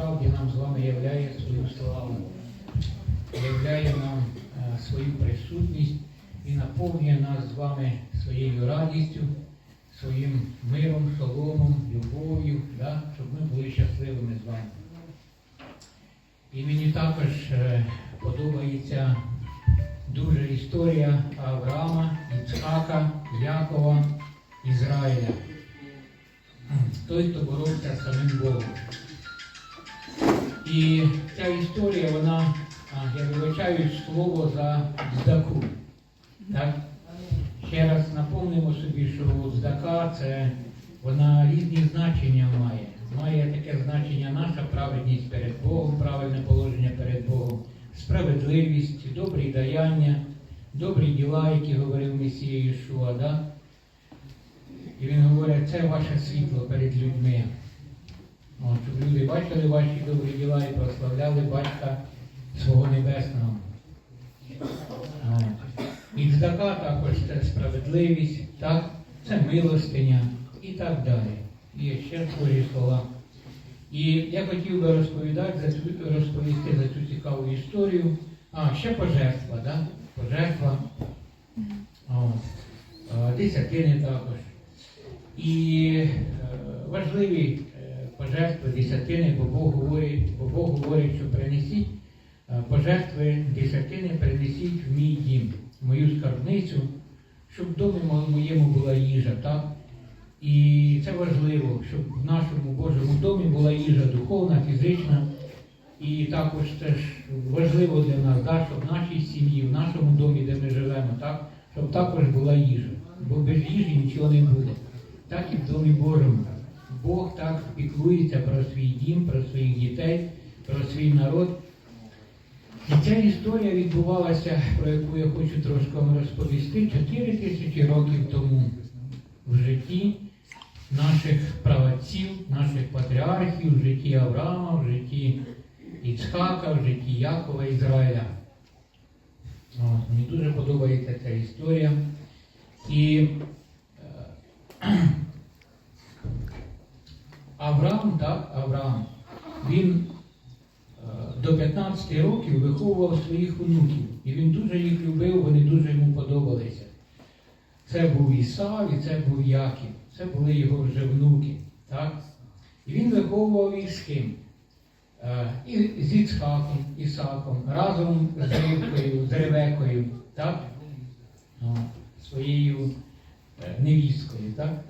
справді нам з вами являє свою славу, являє нам е, свою присутність і наповнює нас з вами своєю радістю, своїм миром, шоломом, любов'ю, да, щоб ми були щасливими з вами. І мені також е, подобається дуже історія Авраама, Іцхака, Якова, Ізраїля. Той, хто боровся з самим Богом. І ця історія, вона, я вибачаю слово за здаку. Так? Ще раз напомнимо собі, що здака це вона різні значення має. Має таке значення наша праведність перед Богом, правильне положення перед Богом, справедливість, добрі даяння, добрі діла, які говорив Месія Ішуа. Да? І він говорить, це ваше світло перед людьми. Щоб люди бачили ваші добрі діла і прославляли Батька свого Небесного. І цдака також це справедливість, так? це милостиня і так далі. Є ще схожі слова. І я хотів би розповідати розповісти за цю цікаву історію. А, ще пожертва, да? пожертва. От. Десятини також. І е, важливі е, пожертви десятини, бо Бог говорить, бо Бог говорить, що принесіть е, пожертви десятини, принесіть в мій дім, в мою скарбницю, щоб в домі моєму була їжа, так? І це важливо, щоб в нашому Божому домі була їжа духовна, фізична. І також це важливо для нас, так, щоб в нашій сім'ї, в нашому домі, де ми живемо, так, щоб також була їжа. Бо без їжі нічого не буде. Так і в домі Божому. Бог так піклується про свій дім, про своїх дітей, про свій народ. І ця історія відбувалася, про яку я хочу трошки вам розповісти, 4 тисячі років тому в житті наших правоців, наших патріархів, в житті Авраама, в житті Іцхака, в житті Якова Ізраїля. От, мені дуже подобається ця історія. І е, Авраам, так, Авраам, він е, до 15 років виховував своїх онуків. І він дуже їх любив, вони дуже йому подобалися. Це був Ісав і це був Яків. Це були його вже внуки. Так? І він виховував їх з ким? Е, І з Іцхаком, Ісаком, разом з Ривкою, з Ревекою, так? Своєю е, невісткою, так?